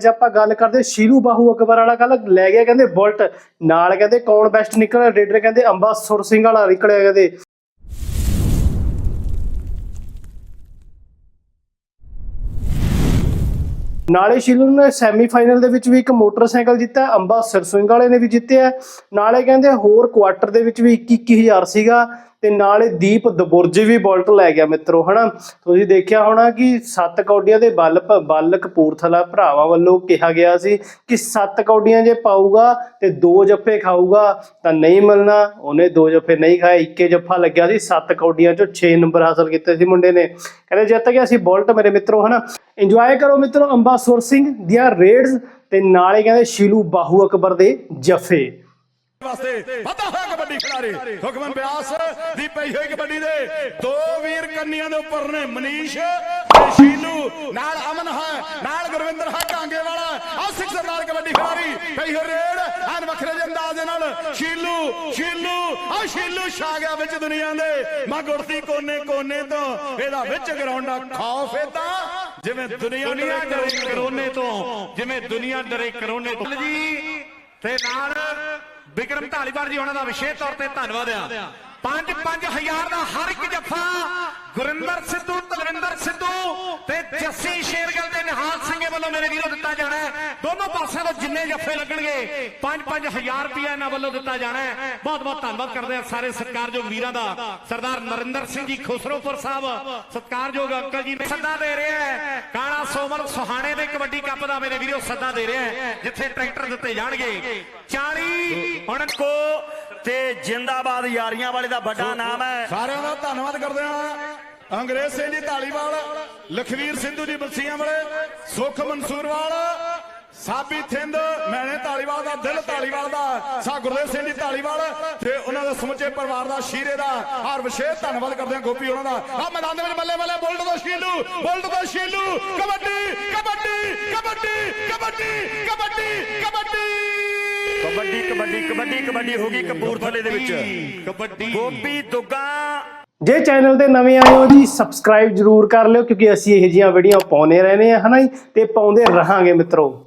ਜੇ ਆਪਾਂ ਗੱਲ ਕਰਦੇ ਸ਼ੀਰੂ ਬਾਹੂ ਅਕਬਰ ਵਾਲਾ ਕੱਲ ਲੈ ਗਿਆ ਕਹਿੰਦੇ ਬੁਲਟ, ਨਾਲ ਕਹਿੰਦੇ ਕੌਣ ਬੈਸਟ ਨਿਕਲਿਆ ਰੇਡਰ ਕਹਿੰਦੇ ਅੰਬਾ ਸੁਰ ਸਿੰਘ ਵਾਲਾ ਨਿਕਲਿਆ ਕਹਿੰਦੇ। ਨਾਲੇ ਸ਼ੀਲੂ ਨੇ ਸੈਮੀਫਾਈਨਲ ਦੇ ਵਿੱਚ ਵੀ ਇੱਕ ਮੋਟਰਸਾਈਕਲ ਜਿੱਤਿਆ ਅੰਬਾ ਸਰਸਿੰਘ ਵਾਲੇ ਨੇ ਵੀ ਜਿੱਤਿਆ। ਨਾਲੇ ਕਹਿੰਦੇ ਹੋਰ ਕੁਆਟਰ ਦੇ ਵਿੱਚ ਵੀ 21000 ਸੀਗਾ। ਤੇ ਨਾਲੇ ਦੀਪ ਦਬੁਰਜ ਵੀ ਬੋਲਟ ਲੈ ਗਿਆ ਮਿੱਤਰੋ, ਹਨਾ? ਤੁਸੀਂ ਦੇਖਿਆ ਹੋਣਾ ਕਿ ਸੱਤ ਕੌਡੀਆਂ ਦੇ ਬੱਲ ਪ- ਕਪੂਰਥਲਾ ਭਰਾਵਾਂ ਵੱਲੋਂ ਕਿਹਾ ਗਿਆ ਸੀ ਕਿ ਸੱਤ ਕੌਡੀਆਂ ਜੇ ਪਾਊਗਾ ਤੇ ਦੋ ਜੱਫੇ ਖਾਊਗਾ, ਤਾਂ ਨਹੀਂ ਮਿਲਣਾ। ਉਹਨੇ ਦੋ ਜੱਫੇ ਨਹੀਂ ਖਾਏ, ਇੱਕੇ ਜੱਫਾ ਲੱਗਿਆ ਸੀ। ਸੱਤ ਕੌਡੀਆਂ ਚੋਂ 6 ਨੰਬਰ ਹਾਸਲ ਕੀਤੇ ਸੀ ਮੁੰਡੇ ਨੇ। ਕਹਿੰਦੇ ਜਿੱਤ ਗਿਆ ਸੀ ਬੋਲਟ ਮੇਰੇ ਮਿੱਤਰੋ, ਹਨਾ? ਇੰਜੋਏ ਕਰੋ ਮਿੱਤਰੋ ਅੰਬਾ ਸੁਰ ਸਿੰਘ ਦੀਆਂ ਰੇਡਸ ਤੇ ਨਾਲੇ ਕਹਿੰਦੇ ਸ਼ੀਲੂ ਬਾਹੂ ਅਕਬਰ ਦੇ ਜੱਫੇ। ਵਾਸਤੇ ਪਤਾ ਹੋਇਆ ਕਬੱਡੀ ਖਿਡਾਰੀ। ਹੁਕਮਨ ਬਿਆਸ ਦੀ ਪਈ ਹੋਈ ਕਬੱਡੀ ਦੇ ਦੋ ਵੀਰ ਕੰਨੀਆਂ ਦੇ ਉੱਪਰ ਨੇ ਮਨੀਸ਼ ਤੇ ਸ਼ੀਲੂ। ਨਾਲ ਅਮਨ ਹੈ ਨਾਲ ਗੁਰਵਿੰਦਰ ਹੈ ਕਾਂਗੇ ਵਾਲਾ ਆ ਸਿੱਖ ਸਰਦਾਰ ਕਬੱਡੀ ਖਿਡਾਰੀ ਪਈ ਹੋਈ ਰੇਡ ਐਨ ਵੱਖਰੇ ਜਿਹੇ ਅੰਦਾਜ਼ ਦੇ ਨਾਲ ਸ਼ੀਲੂ ਸ਼ੀਲੂ ਆ ਸ਼ੀਲੂ ਛਾ ਗਿਆ ਵਿੱਚ ਦੁਨੀਆ ਦੇ। ਮੈਂ ਗੁੜਤੀ ਕੋਨੇ ਕੋਨੇ ਤੋਂ ਇਹਦਾ ਵਿੱਚ ਗਰਾਊਂਡ ਦਾ ਖੌਫ ਇਹ ਤਾਂ ਜਿਵੇਂ ਦੁਨੀਆ ਡਰੇ ਕਰੋਨੇ ਤੋਂ ਜਿਵੇਂ ਦੁਨੀਆ ਡਰੇ ਕਰੋਨੇ ਤੋਂ। ਜੀ ਤੇ ਨਾਲ ਵਿਕਰਮ ਢਾਲੀਵਾਲ ਜੀ, ਉਹਨਾਂ ਦਾ ਵਿਸ਼ੇਸ਼ ਤੌਰ ਤੇ ਧੰਨਵਾਦ ਆ। 5-5000 ਦਾ ਹਰ ਇੱਕ ਜੱਫਾ ਗੁਰਿੰਦਰ ਸਿੱਧੂ, ਤਲਵਿੰਦਰ ਸਿੱਧੂ ਤੇ ਜੱਸੀ ਸ਼ੇਰਗਲ ਤੇ ਨਿਹਾਲ ਸਿੰਘੇ ਵੱਲੋਂ ਮੇਰੇ ਵੀਰੋ ਦਿੱਤਾ ਜਾਣਾ ਦੋਨੋਂ ਪਾਸਿਆਂ ਤੋਂ ਜਿੰਨੇ ਜੱਫੇ ਲੱਗਣਗੇ 5-5000 ਰੁਪਇਆ ਇਹਨਾਂ ਵੱਲੋਂ ਦਿੱਤਾ ਜਾਣਾ ਬਹੁਤ ਬਹੁਤ ਧੰਨਵਾਦ ਕਰਦੇ ਆ ਸਾਰੇ ਸਤਿਕਾਰਯੋਗ ਵੀਰਾਂ ਦਾ। ਸਰਦਾਰ ਨਰਿੰਦਰ ਸਿੰਘ ਜੀ ਖੁਸਰੋਪੁਰ ਸਾਹਿਬ, ਸਤਿਕਾਰਯੋਗ ਅੰਕਲ ਜੀ ਨੇ ਸੱਦਾ ਦੇ ਰਿਹਾ ਹੈ। ਕਾਲਾ ਸੋਮਲ ਸੁਹਾਣੇ ਦੇ ਕਬੱਡੀ ਕੱਪ ਦਾ ਮੇਰੇ ਵੀਰੋ ਸੱਦਾ ਦੇ ਰਿਹਾ ਹੈ, ਜਿੱਥੇ ਟਰੈਕਟਰ ਦਿੱਤੇ ਜਾਣਗੇ। 40 ਕੋ ਤੇ ਜਿੰਦਾਬਾਦ ਯਾਰੀਆਂ ਵਾਲੇ ਦਾ ਵੱਡਾ ਨਾਮ ਹੈ। ਸਾਰਿਆਂ ਦਾ ਧੰਨਵਾਦ ਕਰਦੇ ਹਾਂ ਅੰਗਰੇਜ਼ ਸਿੰਘ ਜੀ ਢਾਲੀਵਾਲ ਲਖਵੀਰ ਸਿੰਧੂ ਜੀ ਬਲਸੀਆਂ ਵਾਲੇ ਸੁਖ ਮਨਸੂਰਵਾਲ ਸਾਬੀ ਥਿੰਦ ਮੈਨੇ ਢਾਲੀਵਾਲ ਦਾ ਦਿਲ ਢਾਲੀਵਾਲ ਦਾ ਸਾ ਗੁਰਦੇਵ ਸਿੰਘ ਜੀ ਢਾਲੀਵਾਲ ਤੇ ਉਹਨਾਂ ਦਾ ਸਮੁੱਚੇ ਪਰਿਵਾਰ ਦਾ ਸ਼ੀਰੇ ਦਾ ਹਰ ਵਿਸ਼ੇਸ਼ ਧੰਨਵਾਦ ਕਰਦੇ ਹਾਂ ਗੋਪੀ ਉਹਨਾਂ ਦਾ। ਆ ਮੈਦਾਨ ਦੇ ਵਿੱਚ ਬੱਲੇ ਬੱਲੇ ਬੁਲਟ ਦਾ ਸ਼ੀਲੂ ਬੁਲਟ ਦਾ ਸ਼ੀਲੂ ਕਬੱਡੀ ਕਬੱਡੀ ਕਬੱਡੀ ਕਬੱਡੀ ਕਬੱਡੀ ਕਬੱਡੀ ਕਬੱਡੀ ਕਬੱਡੀ ਕਬੱਡੀ ਹੋ ਗਈ ਕਪੂਰਥਲੇ ਦੇ ਵਿੱਚ। ਕਬੱਡੀ। ਗੋਪੀ ਦੁੱਗਾ। ਜੇ ਚੈਨਲ ਤੇ ਨਵੇਂ ਆਏ ਹੋ ਜੀ ਸਬਸਕ੍ਰਾਈਬ ਜਰੂਰ ਕਰ ਲਿਓ ਕਿਉਂਕਿ ਅਸੀਂ ਇਹੋ ਜਿਹੀਆਂ ਵੀਡੀਓ ਪਾਉਨੇ ਰਹਿੰਦੇ ਆ ਹਨਾ ਜੀ? ਤੇ ਪਾਉਂਦੇ ਰਹਾਂਗੇ ਮਿੱਤਰੋ।